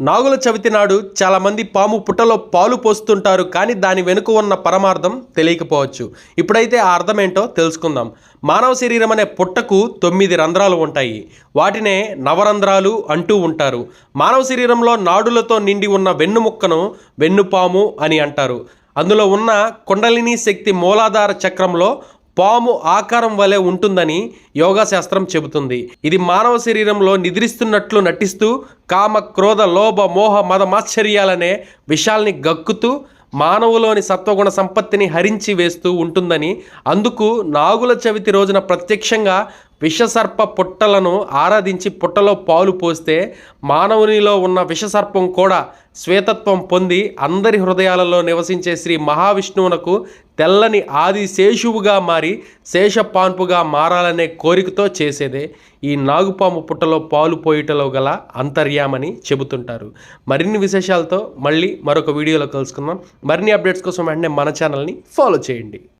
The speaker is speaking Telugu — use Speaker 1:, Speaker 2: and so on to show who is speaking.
Speaker 1: నాగుల చవితి నాడు చాలామంది పాము పుట్టలో పాలు పోస్తుంటారు కానీ దాని వెనుక ఉన్న పరమార్థం తెలియకపోవచ్చు. ఇప్పుడైతే ఆ అర్థం ఏంటో తెలుసుకుందాం. మానవ శరీరం అనే పుట్టకు తొమ్మిది రంధ్రాలు ఉంటాయి. వాటినే నవరంధ్రాలు అంటూ ఉంటారు. మానవ శరీరంలో నాడులతో నిండి ఉన్న వెన్నుముక్కను వెన్నుపాము అని అంటారు. అందులో ఉన్న కుండలిని శక్తి మూలాధార చక్రంలో పాము ఆకారం వలె ఉంటుందని యోగా శాస్త్రం చెబుతుంది. ఇది మానవ శరీరంలో నిద్రిస్తున్నట్లు నటిస్తూ కామ క్రోధ లోభ మోహ మదమాశ్చర్యాలనే విషయాల్ని విషాల్ని గక్కుతూ మానవులోని సత్వగుణ సంపత్తిని హరించి వేస్తూ ఉంటుందని అందుకు నాగుల చవితి రోజున ప్రత్యక్షంగా విషసర్ప పుట్టలను ఆరాధించి పుట్టలో పాలు పోస్తే మానవునిలో ఉన్న విషసర్పం కూడా శ్వేతత్వం పొంది అందరి హృదయాలలో నివసించే శ్రీ మహావిష్ణువునకు తెల్లని ఆది శేషువుగా మారి శేషపాన్పుగా మారాలనే కోరికతో చేసేదే ఈ నాగుపాము పుట్టలో పాలు పోయిటలో గల అంతర్యామని చెబుతుంటారు. మరిన్ని విశేషాలతో మళ్ళీ మరొక వీడియోలో కలుసుకుందాం. మరిన్ని అప్డేట్స్ కోసం వెంటనే మన ఛానల్ని ఫాలో చేయండి.